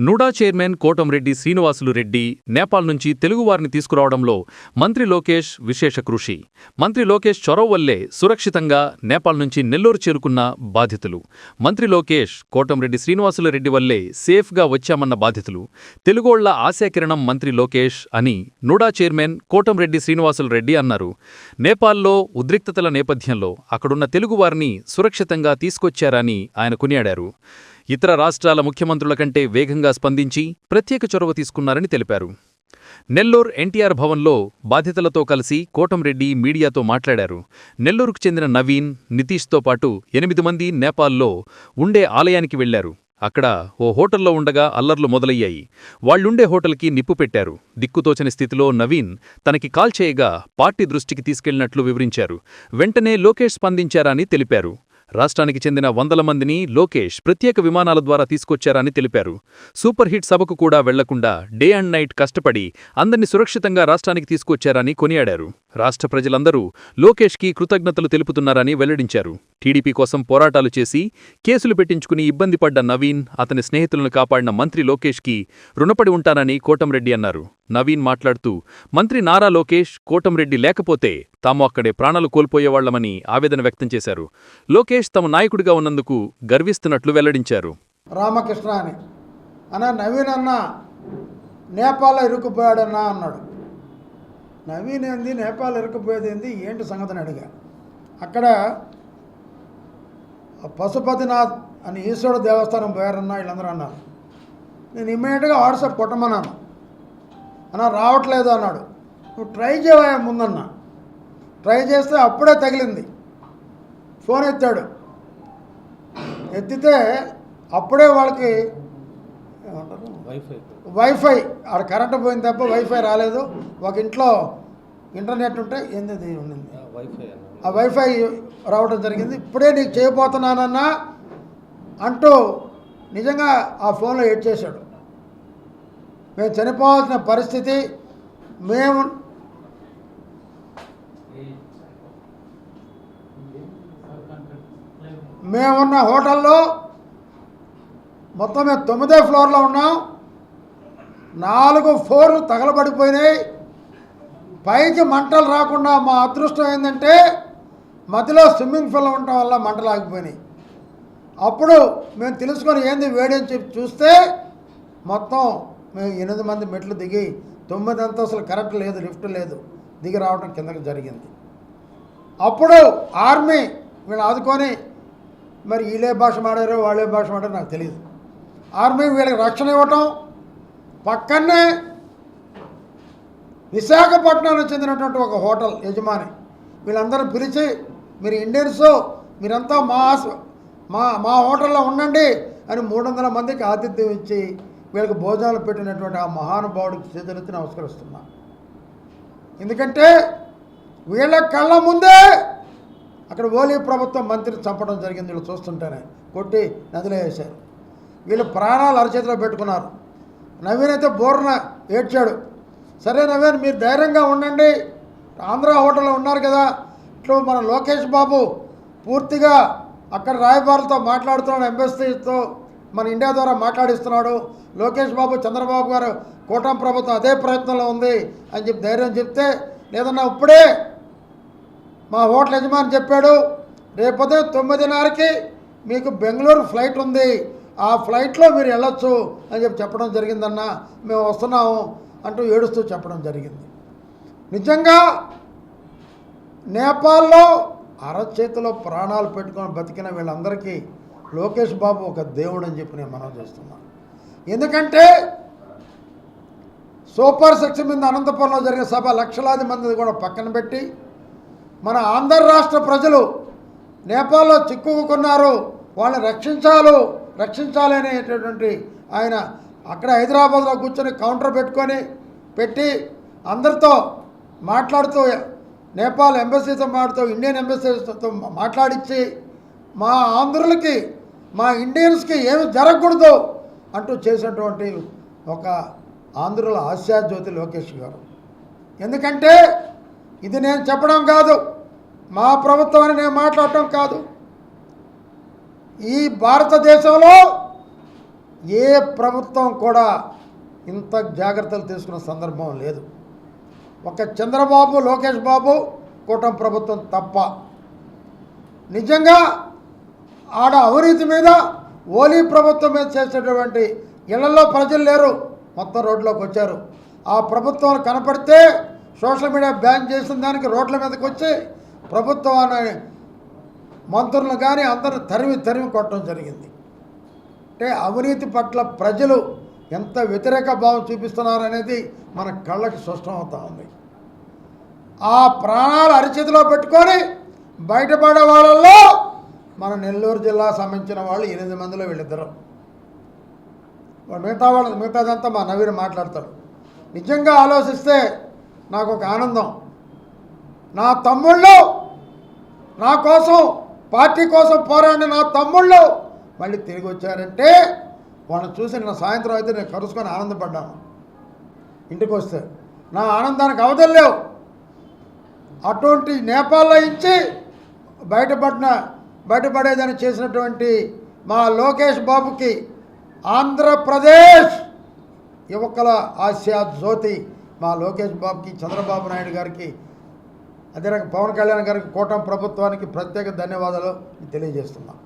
NUDA chairman Kotamreddy Srinivasulu Reddy Nepal నుంచి తెలుగువారిని తీసుకురావడంలో మంత్రి లోకేష్ విశేష కృషి. మంత్రి లోకేష్ చొరవ వల్లే సురక్షితంగా నేపాల్ నుంచి నెల్లూరు చేరుకున్న బాధితులు. మంత్రి లోకేష్ కోటంరెడ్డి శ్రీనివాసులు రెడ్డి వల్లే సేఫ్గా వచ్చామన్న బాధితులు. తెలుగోళ్ళ ఆశాకిరణం మంత్రి లోకేష్ అని నుడా చైర్మన్ కోటంరెడ్డి శ్రీనివాసులు రెడ్డి అన్నారు. నేపాల్లో ఉద్రిక్తతల నేపథ్యంలో అక్కడున్న తెలుగువారిని సురక్షితంగా తీసుకొచ్చారని ఆయన కొనియాడారు. ఇతర రాష్ట్రాల ముఖ్యమంత్రుల కంటే వేగంగా స్పందించి ప్రత్యేక చొరవ తీసుకున్నారని తెలిపారు. నెల్లూరు ఎన్టీఆర్ భవన్లో బాధితులతో కలిసి కోటంరెడ్డి మీడియాతో మాట్లాడారు. నెల్లూరుకు చెందిన నవీన్ నితీష్తో పాటు ఎనిమిది మంది నేపాల్లో ఉండే ఆలయానికి వెళ్ళారు. అక్కడ ఓ హోటల్లో ఉండగా అల్లర్లు మొదలయ్యాయి. వాళ్ళుండే హోటల్కి నిప్పు పెట్టారు. దిక్కుతోచని స్థితిలో నవీన్ తనకి కాల్ చేయగా పార్టీ దృష్టికి తీసుకెళ్ళినట్లు వివరించారు. వెంటనే లోకేష్ స్పందించారని తెలిపారు. రాష్ట్రానికి చెందిన వందల మందిని లోకేష్ ప్రత్యేక విమానాల ద్వారా తీసుకొచ్చారని తెలిపారు. సూపర్ హిట్ సభకు కూడా వెళ్ళకుండా డే అండ్ నైట్ కష్టపడి అందరినీ సురక్షితంగా రాష్ట్రానికి తీసుకొచ్చారని కొనియాడారు. రాష్ట్ర ప్రజలందరూ లోకేష్కి కృతజ్ఞతలు తెలుపుతున్నారని వెల్లడించారు. టీడీపీ కోసం పోరాటాలు చేసి కేసులు పెట్టించుకుని ఇబ్బంది పడ్డ నవీన్ అతని స్నేహితులను కాపాడిన మంత్రి లోకేష్కి రుణపడి ఉంటానని కోటంరెడ్డి అన్నారు. నవీన్ మాట్లాడుతూ మంత్రి నారా లోకేష్ కోటంరెడ్డి లేకపోతే తాము అక్కడే ప్రాణాలు కోల్పోయేవాళ్ళమని ఆవేదన వ్యక్తం చేశారు. లోకేష్ తమ నాయకుడిగా ఉన్నందుకు గర్విస్తున్నట్లు వెల్లడించారు. రామకృష్ణ అని. అన్నా నవీన్ అన్న నేపాల్లో ఇరుక్కుపోయాడన్నా అన్నాడు. నవీన్ ఏంది? నేపాల్ ఇరుక్కుపోయేది ఏంది? ఏంటి సంగతిని అడిగా. అక్కడ పశుపతినాథ్ అని ఈశ్వరుడు దేవస్థానం పోయారన్నా వీళ్ళందరూ అన్నారు. నేను ఇమ్మీడియట్గా వాట్సాప్ కొట్టమన్నాను. అన్న రావట్లేదు అన్నాడు. నువ్వు ట్రై చేయవా ముందన్న. ట్రై చేస్తే అప్పుడే తగిలింది. ఫోన్ ఎత్తాడు. ఎత్తితే అప్పుడే వాళ్ళకి ఏమంటారు? వైఫై వైఫై ఆడ కరెంటు పోయింది తప్ప వైఫై రాలేదు. ఒక ఇంట్లో ఇంటర్నెట్ ఉంటే ఏంది ఉండింది. వైఫై ఆ వైఫై రావడం జరిగింది. ఇప్పుడే నీకు చేయబోతున్నానన్నా అంటూ నిజంగా ఆ ఫోన్లో ఎడ్ చేశాడు మేము చనిపోవాల్సిన పరిస్థితి మేము మేమున్న హోటల్లో మొత్తం మేము తొమ్మిదో ఫ్లోర్లో ఉన్నాం. నాలుగు ఫ్లోర్లు తగలబడిపోయినాయి. పైకి మంటలు రాకుండా మా అదృష్టం ఏంటంటే మధ్యలో స్విమ్మింగ్ పూల్ ఉండటం వల్ల మంటలు ఆగిపోయినాయి. అప్పుడు మేము తెలుసుకొని ఏంది వేడి అని చెప్పి చూస్తే మొత్తం మేము ఎనిమిది మంది మెట్లు దిగి తొమ్మిది అంతస్తులు కరెక్ట్ లేదు లిఫ్ట్ లేదు దిగి రావడం కిందకి జరిగింది. అప్పుడు ఆర్మీ వీళ్ళు ఆదుకొని మరి వీళ్ళే భాష మాడారో వాళ్ళే భాష మాడారో నాకు తెలియదు ఆర్మీ వీళ్ళకి రక్షణ ఇవ్వటం పక్కనే విశాఖపట్నానికి చెందినటువంటి ఒక హోటల్ యజమాని వీళ్ళందరూ పిలిచి మీరు ఇండియన్స్ మీరంతా మా మా మా హోటల్లో ఉండండి అని మూడు వందల మందికి ఆతిథ్యం ఇచ్చి వీళ్ళకి భోజనాలు పెట్టినటువంటి ఆ మహానుభావుడికి చేతులెత్తి నమస్కరిస్తున్నా. ఎందుకంటే వీళ్ళ కళ్ళ ముందే అక్కడ ఓలీ ప్రభుత్వం మంత్రిని చంపడం జరిగింది వీళ్ళు చూస్తుంటేనే. కొట్టి నదిలో వేశారు వీళ్ళు ప్రాణాలు అరచేతిలో పెట్టుకున్నారు. నవీన్ అయితే బోర్న ఏడ్చాడు. సరే నవీన్ మీరు ధైర్యంగా ఉండండి. ఆంధ్ర హోటల్లో ఉన్నారు కదా. ఇట్లా మన లోకేష్ బాబు పూర్తిగా అక్కడ రాయబారులతో మాట్లాడుతున్నాడు ఎంబసీతో. మన ఇండియా ద్వారా మాట్లాడిస్తున్నాడు. లోకేష్ బాబు చంద్రబాబు గారు కూటమి ప్రభుత్వం అదే ప్రయత్నంలో ఉంది అని చెప్పి ధైర్యం చెప్తే లేదన్నా ఇప్పుడే మా హోటల్ యజమాని చెప్పాడు రేపొద్దు తొమ్మిదిన్నరకి మీకు బెంగళూరు ఫ్లైట్ ఉంది. ఆ ఫ్లైట్లో మీరు వెళ్ళొచ్చు అని చెప్పి చెప్పడం జరిగిందన్న. మేము వస్తున్నాము అంటూ ఏడుస్తూ చెప్పడం జరిగింది. నిజంగా నేపాల్లో అరచేతిలో ప్రాణాలు పెట్టుకొని బతికిన వీళ్ళందరికీ లోకేష్ బాబు ఒక దేవుడు అని చెప్పి నేను మనం చేస్తున్నాను ఎందుకంటే సూపర్ సిక్స్ మీద అనంతపురంలో జరిగిన సభ లక్షలాది మంది కూడా పక్కన పెట్టి మన ఆంధ్ర రాష్ట్ర ప్రజలు నేపాల్లో చిక్కుకున్నారు వాళ్ళని రక్షించాలు రక్షించాలి అనేటటువంటి ఆయన అక్కడ హైదరాబాద్లో కూర్చొని కౌంటర్ పెట్టుకొని పెట్టి అందరితో మాట్లాడుతూ నేపాల్ ఎంబసీతో మాట్లాడుతూ ఇండియన్ ఎంబసీతో మాట్లాడించి మా ఆంధ్రులకి మా ఇండియన్స్కి ఏమి జరగకూడదు అంటూ చేసినటువంటి ఒక ఆంధ్రుల ఆశాజ్యోతి లోకేష్ గారు. ఎందుకంటే ఇది నేను చెప్పడం కాదు మా ప్రభుత్వం అని నేను మాట్లాడటం కాదు. ఈ భారతదేశంలో ఏ ప్రభుత్వం కూడా ఇంత జాగ్రత్తలు తీసుకున్న సందర్భం లేదు. ఒక చంద్రబాబు లోకేష్ బాబు కూటమి ప్రభుత్వం తప్ప. నిజంగా ఆడ అవినీతి మీద ఓలీ ప్రభుత్వం మీద చేసేటటువంటి ఇళ్ళలో ప్రజలు లేరు. మొత్తం రోడ్లోకి వచ్చారు. ఆ ప్రభుత్వం కనపడితే సోషల్ మీడియా బ్యాన్ చేసిన దానికి రోడ్ల మీదకి వచ్చి ప్రభుత్వాన్ని మంత్రులను కానీ అందరూ తరిమి తరిమి కొట్టడం జరిగింది. అంటే అవినీతి పట్ల ప్రజలు ఎంత వ్యతిరేక భావం చూపిస్తున్నారు అనేది మన కళ్ళకి స్పష్టమవుతా ఉంది. ఆ ప్రాణాలు అరిచేతిలో పెట్టుకొని బయటపడే వాళ్ళల్లో మన నెల్లూరు జిల్లా సంబంధించిన వాళ్ళు ఎనిమిది మందిలో వీళ్ళిద్దరు. వాళ్ళు మిగతా వాళ్ళు మిగతాదంతా మా నవీరు మాట్లాడతాడు. నిజంగా ఆలోచిస్తే నాకు ఒక ఆనందం. నా తమ్ముళ్ళు నా కోసం పార్టీ కోసం పోరాడిన నా తమ్ముళ్ళు మళ్ళీ తిరిగి వచ్చారంటే వాళ్ళని చూసి నిన్న సాయంత్రం అయితే నేను కలుసుకొని ఆనందపడ్డాను. ఇంటికి వస్తే నా ఆనందానికి అవధులు లేవు. అటువంటి నేపాల్లో ఇచ్చి బయటపడిన బయటపడేదని చేసినటువంటి మా లోకేష్ బాబుకి ఆంధ్రప్రదేశ్ యువకుల ఆసియా జ్యోతి మా లోకేష్ బాబుకి చంద్రబాబు నాయుడు గారికి అదే పవన్ కళ్యాణ్ గారికి కూటమి ప్రభుత్వానికి ప్రత్యేక ధన్యవాదాలు తెలియజేస్తున్నాం.